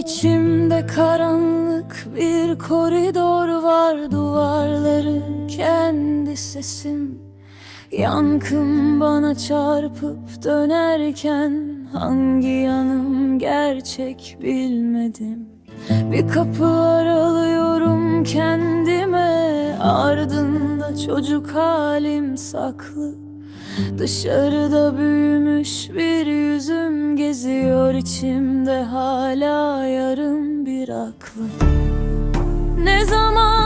İçimde karanlık bir koridor var Duvarları kendi sesim. Yankım bana çarpıp dönerken Hangi yanım gerçek bilmedim. Bir kapı aralıyorum kendime Ardında çocuk halim saklı Dışarıda büyümüş bir yüzüm geziyor içimde. Hala yarım bir aklım. Ne zaman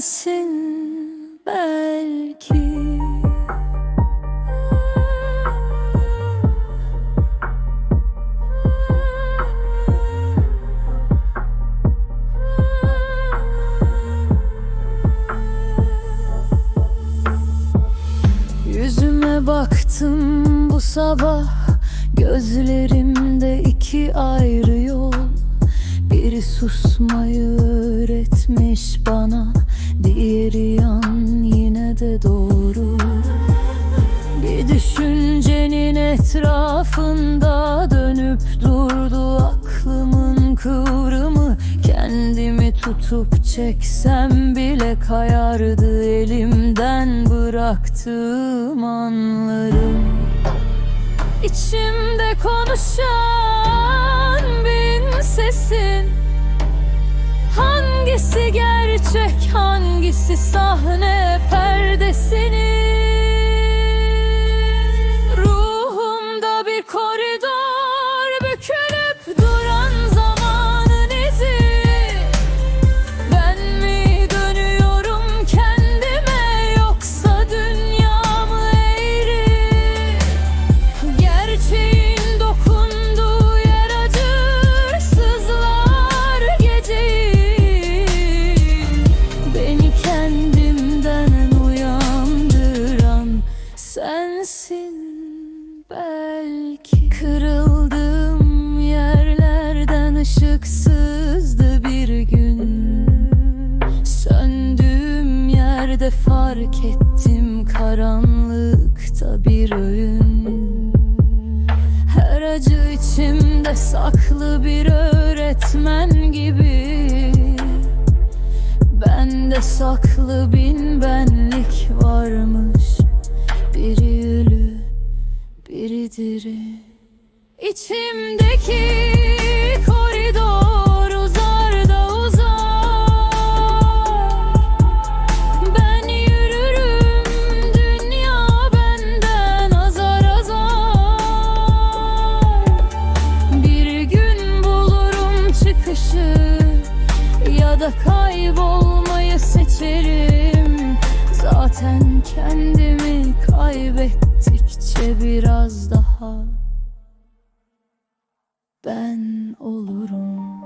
sensin belki. Yüzüme baktım bu sabah Gözlerimde iki ayrı yol. Biri susmayı öğretmiş bana Diğeri yan yine de doğru. Bir düşüncenin etrafında dönüp durdu aklımın kıvrımı. Kendimi tutup çeksem bile kayardı elimden bıraktığım anlarım. İçimde konuşan bin sesin Hangisi gerçek hangisi sahne perdesinin fark ettim karanlıkta bir öğün. Her acı içimde saklı bir öğretmen gibi. Bende saklı bin benlik varmış. Biri ölü, biri diri. İçimdeki ya da kaybolmayı seçerim. Zaten kendimi kaybettikçe biraz daha ben olurum